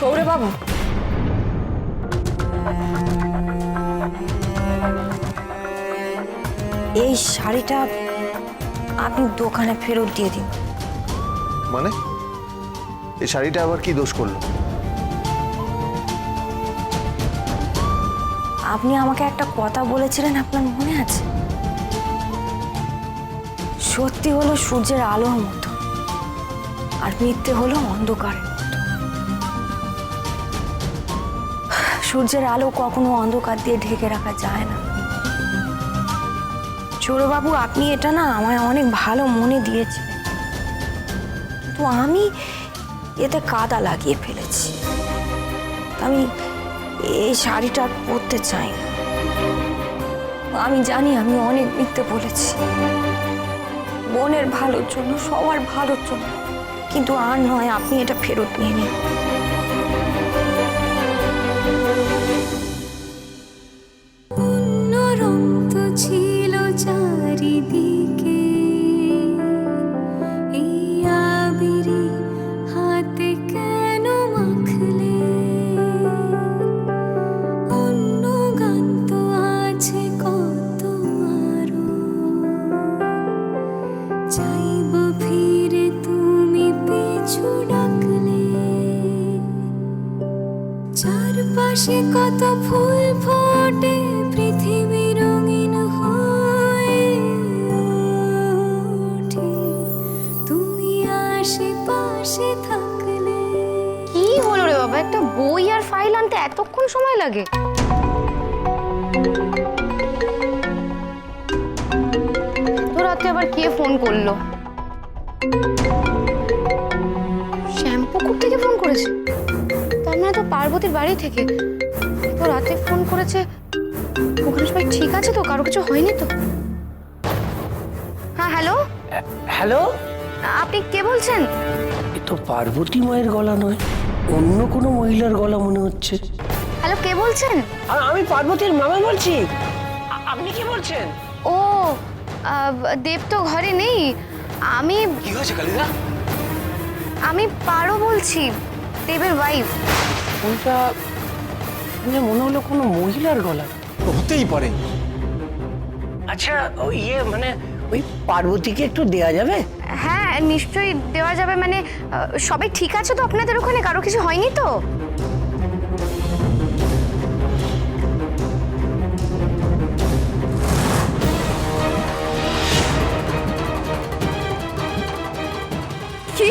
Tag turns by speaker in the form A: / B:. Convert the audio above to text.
A: সৌরে বাবু। এই শাড়িটা আপনি দোকানে ফেরত দিয়ে দিন।
B: মানে? এই শাড়িটা আবার কি দোষ করল?
A: আপনি আমাকে একটা কথা বলেছিলেন আপনার মনে আছে? সত্যি হলো সূর্যের আলোর মতো আর মিথ্যে হলো অন্ধকারের সূর্যের আলো কখনো অন্ধকার দিয়ে ঢেকে রাখা যায় না। চোরবাবু, আপনি এটা না আমায় অনেক ভালো মনে দিয়েছিলেন কিন্তু আমি এতে কাদা লাগিয়ে ফেলেছি। আমি এই শাড়িটা পরতে চাই না। আমি জানি আমি অনেক মিথ্যে বলেছি। বোনের ভালোর জন্য, সবার ভালোর জন্য। কিন্তু আর নয়, আপনি এটা ফেরত নিয়ে নিন।
C: চারিদিকে এই হাতে কেন মাখলে? অন্য আছে ফিরে তুমি ডাকলে। চারপাশে কত ফুল ফোটে আশেপাশে থাকলে।
D: কি হলো রে বাবা? একটা বই আর ফাইল আনতে এতক্ষণ সময় লাগে। তো রাতে আবার কে ফোন করল? শ্যাম্পুকুর থেকে ফোন করেছে। তার মানে তো পার্বতীর বাড়ি থেকে। তো রাতে ফোন করেছে। ওখানে সবাই ঠিক আছে তো? কারও কিছু হয়নি তো? হ্যাঁ হ্যালো
E: হ্যালো
D: আপনি কে বলছেন?
E: এ তো পার্বতী মায়ের গলা নয় অন্য কোনো মহিলার গলা মনে হচ্ছে।
D: হ্যালো কে বলছেন?
E: আমি পার্বতীর মামা বলছি। আপনি কি বলছেন?
D: ও দেব তো ঘরে নেই। আমি
E: কি হয়েছে কালিদা?
D: আমি পারো বলছি দেবের ওয়াইফ
E: ওইটা মানে মনে হলো কোনো মহিলার গলা।
B: হতেই পারে।
E: আচ্ছা ওই ইয়ে মানে ওই পার্বতীকে একটু দেয়া যাবে?
D: হ্যাঁ নিশ্চয়ই দেওয়া যাবে। মানে সবাই ঠিক আছে তো আপনাদের ওখানে? কারও কিছু হয়নি তো? কি?